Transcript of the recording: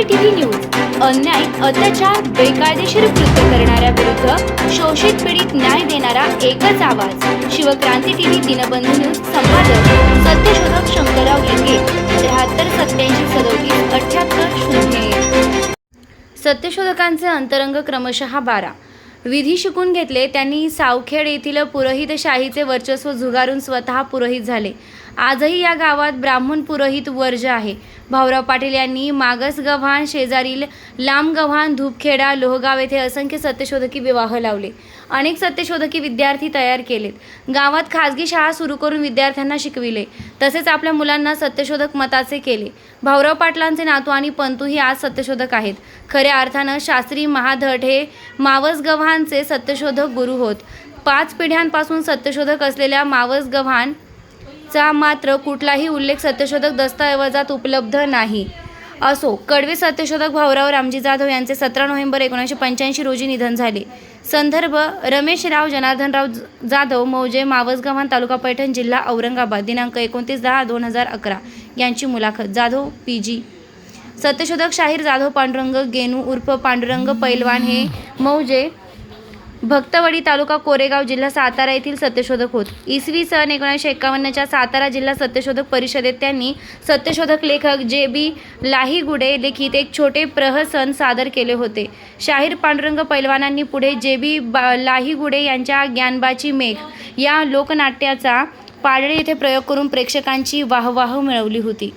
CCTV news अन्याय अत्याचार बेकायदेशीर कृत्य करणाऱ्या विरुद्ध शोषित पीडित न्याय देणारा एकच आवाज. शिवक्रांती टीव्ही दिनबंधू न्यूज संपादक सत्यशोधक शंकरराव लिंगे त्र्याहत्तर सत्याऐंशी सदोतीस अठ्याहत्तर शून्य सत्यशोधकांचे अंतरंग क्रमशः बारा. विधी शिकून घेतले त्यांनी सावखेड येथील पुरोहितशाहीचे वर्चस्व झुगारून स्वतः पुरोहित झाले. आजही या गावात ब्राह्मण पुरोहित वर्ज आहे. भाऊराव पाटील यांनी मागस गव्हाण शेजारील लांब गव्हाण धूपखेडा लोहगाव येथे असंख्य सत्यशोधकी विवाह लावले. अनेक सत्यशोधकी विद्यार्थी तयार केलेत. गावात खाजगी शाळा सुरू करून विद्यार्थ्यांना शिकविले. तसेच आपल्या मुलांना सत्यशोधक मताचे केले. भाऊराव पाटलांचे नातू आणि पंतू आज सत्यशोधक आहेत. खऱ्या अर्थानं शास्त्री महाधट हे मावस गव्हाणचे सत्यशोधक गुरु होत. पाच पिढ्यांपासून सत्यशोधक असलेल्या मावस गव्हाण चा मात्र कुठलाही उल्लेख सत्यशोधक दस्तऐवजात उपलब्ध नाही. असो कडवे सत्यशोधक भाऊराव रामजी जाधव यांचे सतरा नोव्हेंबर एकोणीसशे पंच्याऐंशी रोजी निधन झाले. संदर्भ रमेशराव जनार्दनराव जाधव मौजे मावसगव्हाण तालुका पैठण जिल्हा औरंगाबाद दिनांक एकोणतीस दहा दोन हजार अकरा यांची मुलाखत. जाधव पी. जी. सत्यशोधक शाहीर जाधव पांडुरंग गेनू उर्फ पांडुरंग पैलवान हे मौजे भक्तवडी तालुका कोरेगाव जिल्हा सातारा येथील सत्यशोधक होत. इसवी सन एकोणीसशे एकावन्नच्या सातारा जिल्हा सत्यशोधक परिषदेत त्यांनी सत्यशोधक लेखक जे बी लाहीगुडे लिखित एक छोटे प्रहसन सादर केले होते. शाहीर पांडुरंग पैलवानांनी पुढे जे बी बा लाहीगुडे यांच्या ज्ञानबाची मेघ या लोकनाट्याचा पाडळी येथे प्रयोग करून प्रेक्षकांची वाहवाह मिळवली होती.